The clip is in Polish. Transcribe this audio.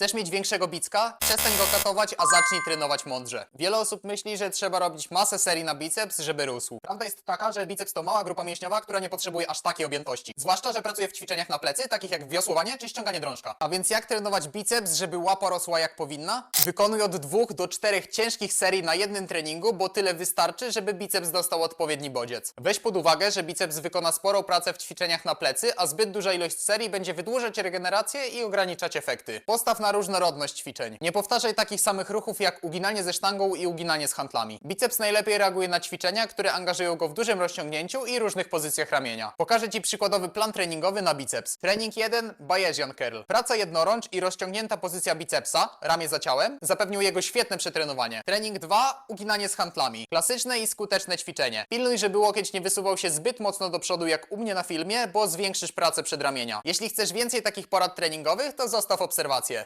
Chcesz mieć większego bicka? Przestań go katować, a zacznij trenować mądrze. Wiele osób myśli, że trzeba robić masę serii na biceps, żeby rósł. Prawda jest taka, że biceps to mała grupa mięśniowa, która nie potrzebuje aż takiej objętości. Zwłaszcza, że pracuje w ćwiczeniach na plecy, takich jak wiosłowanie czy ściąganie drążka. A więc jak trenować biceps, żeby łapa rosła jak powinna? Wykonuj od dwóch do czterech ciężkich serii na jednym treningu, bo tyle wystarczy, żeby biceps dostał odpowiedni bodziec. Weź pod uwagę, że biceps wykona sporą pracę w ćwiczeniach na plecy, a zbyt duża ilość serii będzie wydłużać regenerację i ograniczać efekty. Postaw na różnorodność ćwiczeń. Nie powtarzaj takich samych ruchów jak uginanie ze sztangą i uginanie z handlami. Biceps najlepiej reaguje na ćwiczenia, które angażują go w dużym rozciągnięciu i różnych pozycjach ramienia. Pokażę Ci przykładowy plan treningowy na biceps. Trening 1 Bayesian Curl. Praca jednorącz i rozciągnięta pozycja bicepsa, ramię za ciałem, zapewnił jego świetne przetrenowanie. Trening 2 uginanie z handlami. Klasyczne i skuteczne ćwiczenie. Pilnuj, żeby łokieć nie wysuwał się zbyt mocno do przodu jak u mnie na filmie, bo zwiększysz pracę przedramienia. Jeśli chcesz więcej takich porad treningowych, to zostaw obserwację.